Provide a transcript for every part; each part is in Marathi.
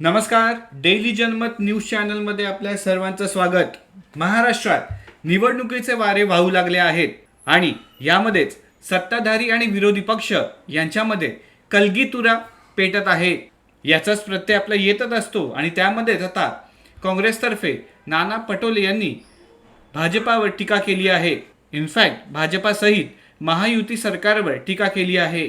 नमस्कार. डेली जनमत न्यूज चॅनलमध्ये आपल्या सर्वांचं स्वागत. महाराष्ट्रात निवडणुकीचे वारे वाहू लागले आहेत आणि यामध्येच सत्ताधारी आणि विरोधी पक्ष यांच्यामध्ये कलगीतुरा पेटत आहे. याचाच प्रत्यय आपला येतच असतो आणि त्यामध्येच आता काँग्रेसतर्फे नाना पटोले यांनी भाजपावर टीका केली आहे. इनफॅक्ट भाजपासहित महायुती सरकारवर टीका केली आहे.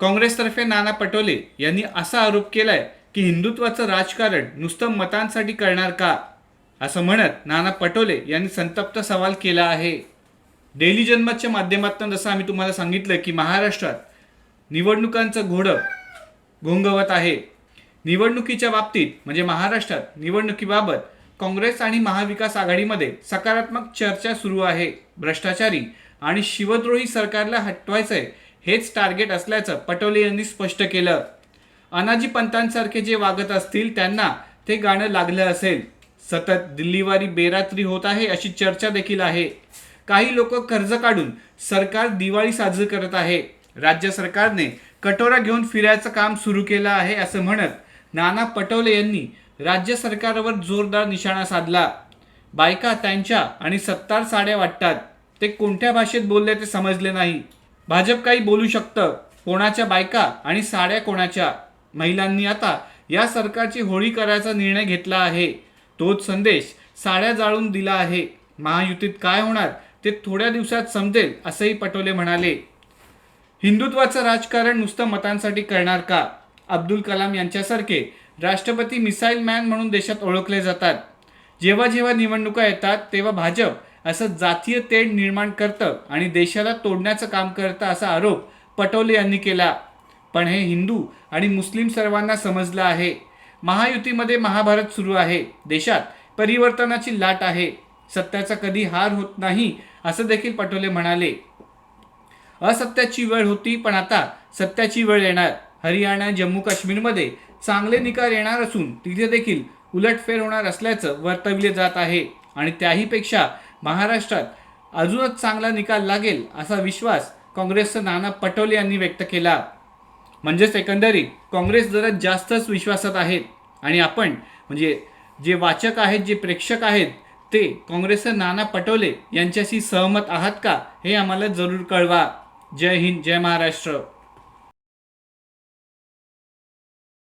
काँग्रेसतर्फे नाना पटोले यांनी असा आरोप केला आहे की हिंदुत्वाचं राजकारण नुसतं मतांसाठी करणार का? असं म्हणत नाना पटोले यांनी संतप्त सवाल केला आहे. डेली जन्मतच्या माध्यमातून जसं आम्ही तुम्हाला सांगितलं की महाराष्ट्रात निवडणुकांचं घोडं घोंगवत आहे. निवडणुकीच्या बाबतीत म्हणजे महाराष्ट्रात निवडणुकीबाबत काँग्रेस आणि महाविकास आघाडीमध्ये सकारात्मक चर्चा सुरू आहे. भ्रष्टाचारी आणि शिवद्रोही सरकारला हटवायचंय हेच टार्गेट असल्याचं पटोले यांनी स्पष्ट केलं. अनाजी पंतांसारखे जे वागत असतील त्यांना ते गाणं लागलं असेल. सतत दिल्लीवारी बेरात्री होत आहे अशी चर्चा देखील आहे. काही लोक कर्ज काढून सरकार दिवाळी साजरी करत आहे. राज्य सरकारने कटोरा घेऊन फिरायचं काम सुरू केलं आहे असं म्हणत नाना पटोले यांनी राज्य सरकारवर जोरदार निशाणा साधला. बायका त्यांच्या आणि सत्तार साड्या वाटतात. ते कोणत्या भाषेत बोलले ते समजले नाही. भाजप काही बोलू शकतं. कोणाच्या बायका आणि साड्या कोणाच्या? महिलांनी आता या सरकारची होळी करायचा निर्णय घेतला आहे. तोच संदेश साड्या जाळून दिला आहे. महायुतीत काय होणार ते थोड्या दिवसात समजेल असंही पटोले म्हणाले. हिंदुत्वाचं राजकारण नुसतं मतांसाठी करणार का? अब्दुल कलाम यांच्यासारखे राष्ट्रपती मिसाईल मॅन म्हणून देशात ओळखले जातात. जेव्हा जेव्हा निवडणुका येतात तेव्हा भाजप असं जातीय तेढ निर्माण करतं आणि देशाला तोडण्याचं काम करतं असा आरोप पटोले यांनी केला. पण हे हिंदू आणि मुस्लिम सर्वांना समजलं आहे. महायुतीमध्ये महाभारत सुरू आहे. देशात परिवर्तनाची लाट आहे. सत्याचा कधी हार होत नाही असं देखील पटोले म्हणाले. असत्याची वेळ होती पण आता सत्याची वेळ येणार. हरियाणा जम्मू काश्मीरमध्ये चांगले निकाल येणार असून तिथे देखील उलटफेर होणार असल्याचं वर्तवले जात आहे. आणि त्याहीपेक्षा महाराष्ट्रात अजूनच चांगला निकाल लागेल असा विश्वास काँग्रेसचं नाना पटोले यांनी व्यक्त केला. म्हणजेच एकंदरीत काँग्रेस जरा जास्तच विश्वासात आहेत. आणि आपण म्हणजे जे वाचक आहेत जे प्रेक्षक आहेत ते काँग्रेसचं नाना पटोले यांच्याशी सहमत आहात का हे आम्हाला जरूर कळवा. जय हिंद जय महाराष्ट्र.